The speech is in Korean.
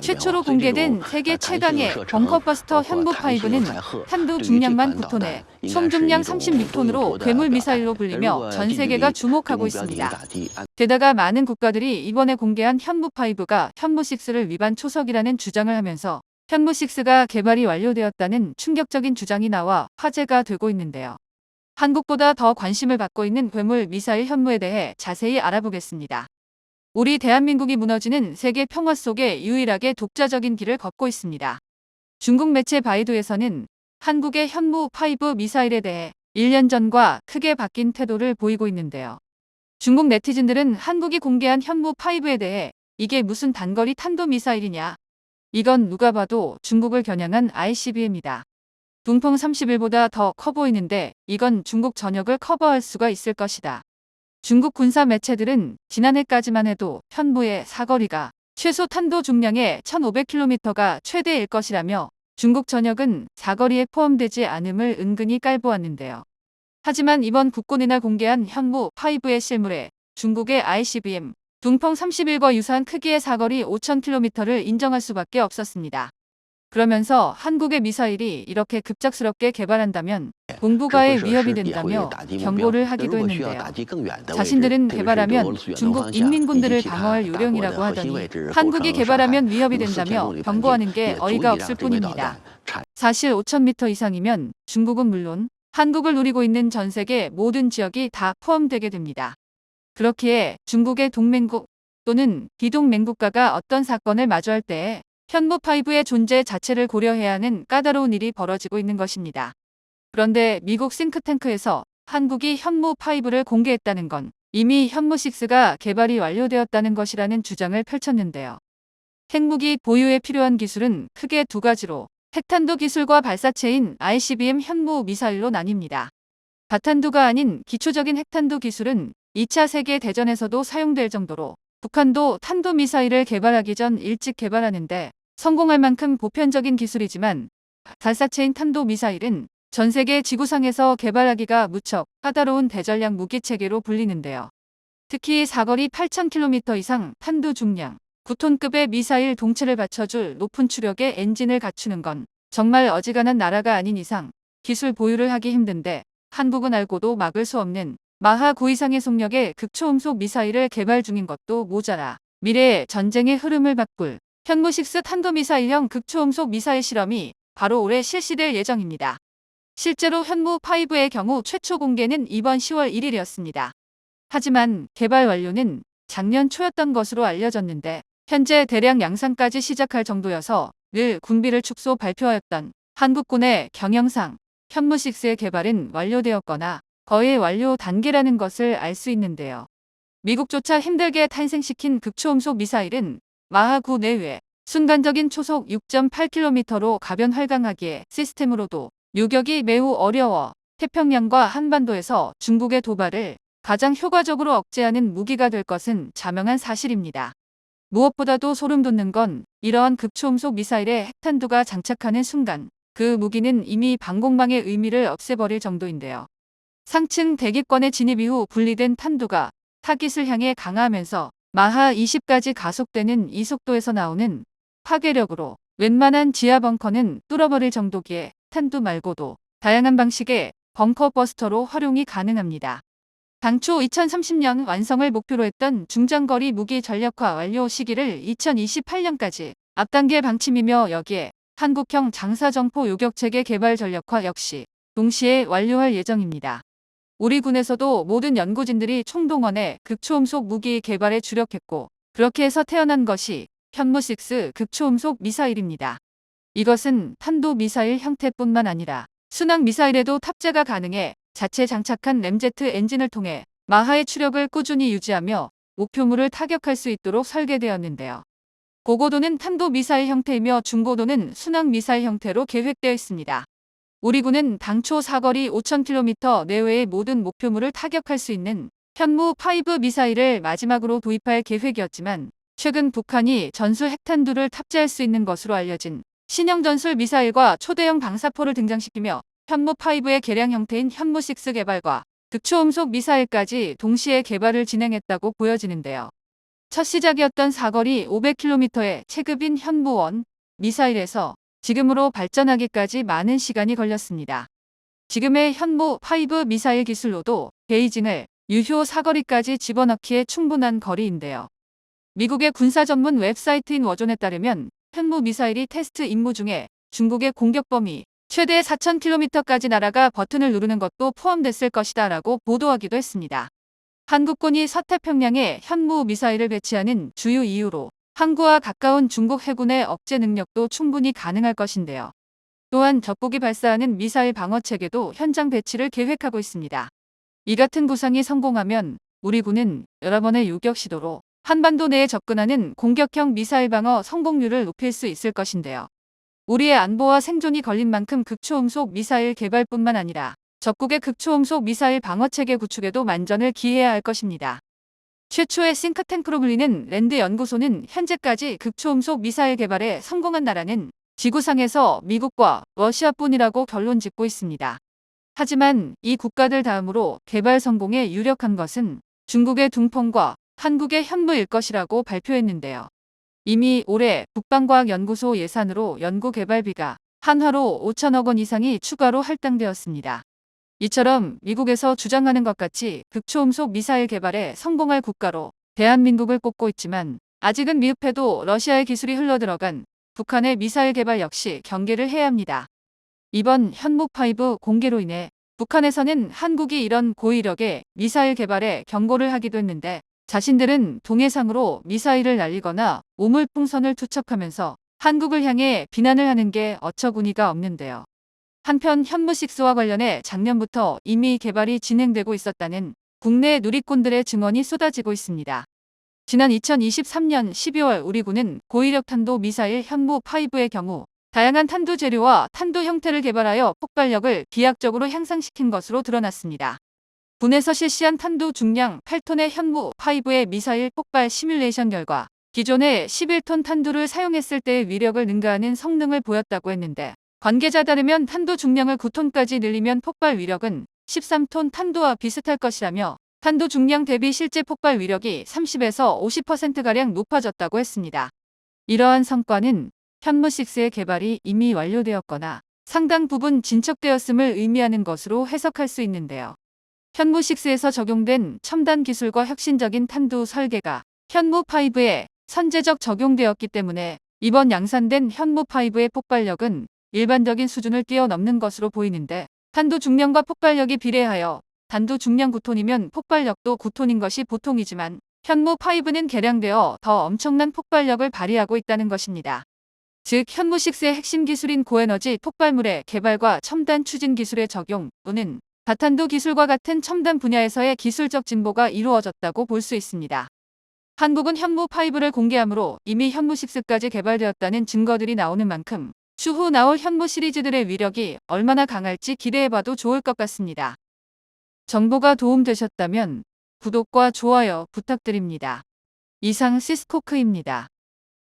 최초로 공개된 세계 최강의 벙커버스터 현무 5는 탄두 중량만 9톤에 총 중량 36톤으로 괴물 미사일로 불리며 전 세계가 주목하고 있습니다. 게다가 많은 국가들이 이번에 공개한 현무5가 현무6를 위반 초석이라는 주장을 하면서 현무6가 개발이 완료되었다는 충격적인 주장이 나와 화제가 되고 있는데요. 한국보다 더 관심을 받고 있는 괴물 미사일 현무에 대해 자세히 알아보겠습니다. 우리 대한민국이 무너지는 세계 평화 속에 유일하게 독자적인 길을 걷고 있습니다. 중국 매체 바이두에서는 한국의 현무 5 미사일에 대해 1년 전과 크게 바뀐 태도를 보이고 있는데요. 중국 네티즌들은 한국이 공개한 현무 5에 대해 이게 무슨 단거리 탄도 미사일이냐. 이건 누가 봐도 중국을 겨냥한 ICBM이다. 둥펑 31보다 더 커 보이는데 이건 중국 전역을 커버할 수가 있을 것이다. 중국 군사 매체들은 지난해까지만 해도 현무의 사거리가 최소 탄도 중량의 1500km가 최대일 것이라며 중국 전역은 사거리에 포함되지 않음을 은근히 깔보았는데요. 하지만 이번 국군이나 공개한 현무 5의 실물에 중국의 ICBM 둥펑 31과 유사한 크기의 사거리 5000km를 인정할 수밖에 없었습니다. 그러면서 한국의 미사일이 이렇게 급작스럽게 개발한다면 동북아에 위협이 된다며 경고를 하기도 했는데요. 자신들은 개발하면 중국 인민군들을 방어할 요령이라고 하더니 한국이 개발하면 위협이 된다며 경고하는 게 어이가 없을 뿐입니다. 사실 5,000m 이상이면 중국은 물론 한국을 누리고 있는 전 세계 모든 지역이 다 포함되게 됩니다. 그렇기에 중국의 동맹국 또는 비동맹국가가 어떤 사건을 마주할 때에 현무5의 존재 자체를 고려해야 하는 까다로운 일이 벌어지고 있는 것입니다. 그런데 미국 싱크탱크에서 한국이 현무5를 공개했다는 건 이미 현무6가 개발이 완료되었다는 것이라는 주장을 펼쳤는데요. 핵무기 보유에 필요한 기술은 크게 두 가지로 핵탄두 기술과 발사체인 ICBM 현무 미사일로 나뉩니다. 다탄두가 아닌 기초적인 핵탄두 기술은 2차 세계 대전에서도 사용될 정도로 북한도 탄도 미사일을 개발하기 전 일찍 개발하는데 성공할 만큼 보편적인 기술이지만 발사체인 탄도 미사일은 전 세계 지구상에서 개발하기가 무척 까다로운 대전략 무기 체계로 불리는데요. 특히 사거리 8,000km 이상 탄두 중량 9톤급의 미사일 동체를 받쳐줄 높은 추력의 엔진을 갖추는 건 정말 어지간한 나라가 아닌 이상 기술 보유를 하기 힘든데 한국은 알고도 막을 수 없는 마하 9 이상의 속력의 극초음속 미사일을 개발 중인 것도 모자라 미래의 전쟁의 흐름을 바꿀 현무6 탄도미사일형 극초음속 미사일 실험이 바로 올해 실시될 예정입니다. 실제로 현무5의 경우 최초 공개는 이번 10월 1일이었습니다. 하지만 개발 완료는 작년 초였던 것으로 알려졌는데 현재 대량 양산까지 시작할 정도여서 늘 군비를 축소 발표하였던 한국군의 경영상 현무6의 개발은 완료되었거나 거의 완료 단계라는 것을 알 수 있는데요. 미국조차 힘들게 탄생시킨 극초음속 미사일은 마하9 내외 순간적인 초속 6.8km로 가변 활강하기에 시스템으로도 유격이 매우 어려워 태평양과 한반도에서 중국의 도발을 가장 효과적으로 억제하는 무기가 될 것은 자명한 사실입니다. 무엇보다도 소름 돋는 건 이러한 극초음속 미사일의 핵탄두가 장착하는 순간 그 무기는 이미 방공망의 의미를 없애버릴 정도인데요. 상층 대기권의 진입 이후 분리된 탄두가 타깃을 향해 강화하면서 마하 20까지 가속되는 이 속도에서 나오는 파괴력으로 웬만한 지하 벙커는 뚫어버릴 정도기에 탄두 말고도 다양한 방식의 벙커 버스터로 활용이 가능합니다. 당초 2030년 완성을 목표로 했던 중장거리 무기 전력화 완료 시기를 2028년까지 앞당길 방침이며 여기에 한국형 장사정포 요격체계 개발 전력화 역시 동시에 완료할 예정입니다. 우리 군에서도 모든 연구진들이 총동원해 극초음속 무기 개발에 주력했고 그렇게 해서 태어난 것이 현무6 극초음속 미사일입니다. 이것은 탄도 미사일 형태뿐만 아니라 순항 미사일에도 탑재가 가능해 자체 장착한 램제트 엔진을 통해 마하의 추력을 꾸준히 유지하며 목표물을 타격할 수 있도록 설계되었는데요. 고고도는 탄도 미사일 형태이며 중고도는 순항 미사일 형태로 계획되어 있습니다. 우리 군은 당초 사거리 5,000km 내외의 모든 목표물을 타격할 수 있는 현무 5 미사일을 마지막으로 도입할 계획이었지만 최근 북한이 전술 핵탄두를 탑재할 수 있는 것으로 알려진 신형 전술 미사일과 초대형 방사포를 등장시키며 현무 5의 개량 형태인 현무 6 개발과 극초음속 미사일까지 동시에 개발을 진행했다고 보여지는데요. 첫 시작이었던 사거리 500km의 체급인 현무원 미사일에서 지금으로 발전하기까지 많은 시간이 걸렸습니다. 지금의 현무 5 미사일 기술로도 베이징을 유효 사거리까지 집어넣기에 충분한 거리인데요. 미국의 군사 전문 웹사이트인 워존에 따르면 현무 미사일이 테스트 임무 중에 중국의 공격 범위 최대 4,000km까지 날아가 버튼을 누르는 것도 포함됐을 것이다 라고 보도하기도 했습니다. 한국군이 서태평양에 현무 미사일을 배치하는 주요 이유로 항구와 가까운 중국 해군의 억제 능력도 충분히 가능할 것인데요. 또한 적국이 발사하는 미사일 방어 체계도 현장 배치를 계획하고 있습니다. 이 같은 구상이 성공하면 우리 군은 여러 번의 유격 시도로 한반도 내에 접근하는 공격형 미사일 방어 성공률을 높일 수 있을 것인데요. 우리의 안보와 생존이 걸린 만큼 극초음속 미사일 개발뿐만 아니라 적국의 극초음속 미사일 방어 체계 구축에도 만전을 기해야 할 것입니다. 최초의 싱크탱크로 불리는 랜드 연구소는 현재까지 극초음속 미사일 개발에 성공한 나라는 지구상에서 미국과 러시아뿐이라고 결론 짓고 있습니다. 하지만 이 국가들 다음으로 개발 성공에 유력한 것은 중국의 둥펑과 한국의 현무일 것이라고 발표했는데요. 이미 올해 국방과학연구소 예산으로 연구 개발비가 한화로 5천억 원 이상이 추가로 할당되었습니다. 이처럼 미국에서 주장하는 것 같이 극초음속 미사일 개발에 성공할 국가로 대한민국을 꼽고 있지만 아직은 미흡해도 러시아의 기술이 흘러들어간 북한의 미사일 개발 역시 경계를 해야 합니다. 이번 현무5 공개로 인해 북한에서는 한국이 이런 고위력의 미사일 개발에 경고를 하기도 했는데 자신들은 동해상으로 미사일을 날리거나 우물풍선을 투척하면서 한국을 향해 비난을 하는 게 어처구니가 없는데요. 한편 현무6와 관련해 작년부터 이미 개발이 진행되고 있었다는 국내 누리꾼들의 증언이 쏟아지고 있습니다. 지난 2023년 12월 우리 군은 고위력 탄도 미사일 현무5의 경우 다양한 탄두 재료와 탄두 형태를 개발하여 폭발력을 비약적으로 향상시킨 것으로 드러났습니다. 군에서 실시한 탄두 중량 8톤의 현무 5의 미사일 폭발 시뮬레이션 결과 기존의 11톤 탄두를 사용했을 때의 위력을 능가하는 성능을 보였다고 했는데 관계자 따르면 탄두 중량을 9톤까지 늘리면 폭발 위력은 13톤 탄두와 비슷할 것이라며 탄두 중량 대비 실제 폭발 위력이 30에서 50%가량 높아졌다고 했습니다. 이러한 성과는 현무6의 개발이 이미 완료되었거나 상당 부분 진척되었음을 의미하는 것으로 해석할 수 있는데요. 현무6에서 적용된 첨단 기술과 혁신적인 탄두 설계가 현무5에 선제적 적용되었기 때문에 이번 양산된 현무5의 폭발력은 일반적인 수준을 뛰어넘는 것으로 보이는데 탄두 중량과 폭발력이 비례하여 단두 중량 9톤이면 폭발력도 9톤인 것이 보통이지만 현무 5는 개량되어 더 엄청난 폭발력을 발휘하고 있다는 것입니다. 즉 현무 6의 핵심 기술인 고에너지 폭발물의 개발과 첨단 추진 기술의 적용 또는 다탄도 기술과 같은 첨단 분야에서의 기술적 진보가 이루어졌다고 볼 수 있습니다. 한국은 현무 5를 공개하므로 이미 현무 6까지 개발되었다는 증거들이 나오는 만큼 추후 나올 현무 시리즈들의 위력이 얼마나 강할지 기대해봐도 좋을 것 같습니다. 정보가 도움되셨다면 구독과 좋아요 부탁드립니다. 이상 시스코크입니다.